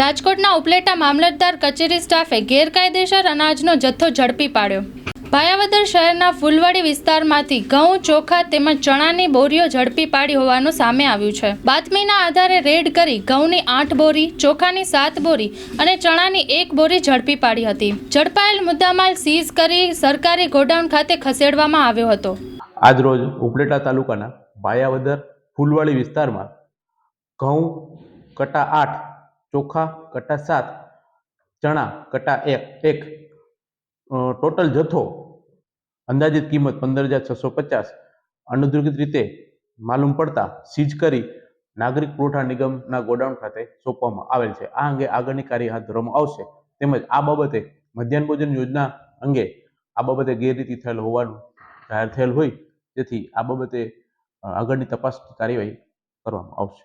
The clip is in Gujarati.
રાજકોટના ઉપલેટા મામલતદાર કચેરી સ્ટાફે ગેરકાયદેસર અનાજનો જથ્થો ઝડપી પાડ્યો. ભાયાવદર શહેરના ફૂલવાડી વિસ્તારમાંથી ઘઉં, ચોખા તેમજ ચણાની બોરીઓ ઝડપી પાડી હોવાનું સામે આવ્યું છે. બાતમીના આધારે રેડ કરી ઘઉંની આઠ બોરી, ચોખાની સાત બોરી અને ચણાની એક બોરી ઝડપી પાડી હતી. ઝડપાયેલ મુદ્દામાલ સીઝ કરી સરકારી ગોડાઉન ખાતે ખસેડવામાં આવ્યો હતો. આજરોજ ઉપલેટા તાલુકાના ભાયાવદર ફૂલવાડી વિસ્તારમાં ઘઉં કટા આઠ ચોખા કટા સાત, ચણા કટા એક એક. ટોટલ જથ્થો અંદાજિત કિંમત પંદર હજાર છસો પચાસ. અનધિકૃત રીતે માલુમ પડતા સીઝ કરી નાગરિક પુરવઠા નિગમના ગોડાઉન ખાતે સોંપવામાં આવેલ છે. આ અંગે આગળની કાર્ય હાથ ધરવામાં આવશે. તેમજ આ બાબતે મધ્યાહન ભોજન યોજના અંગે આ બાબતે ગેરરીતિ થયેલ હોવાનું જાહેર થયેલ હોય. તેથી આ બાબતે આગળની તપાસ કાર્યવાહી કરવામાં આવશે.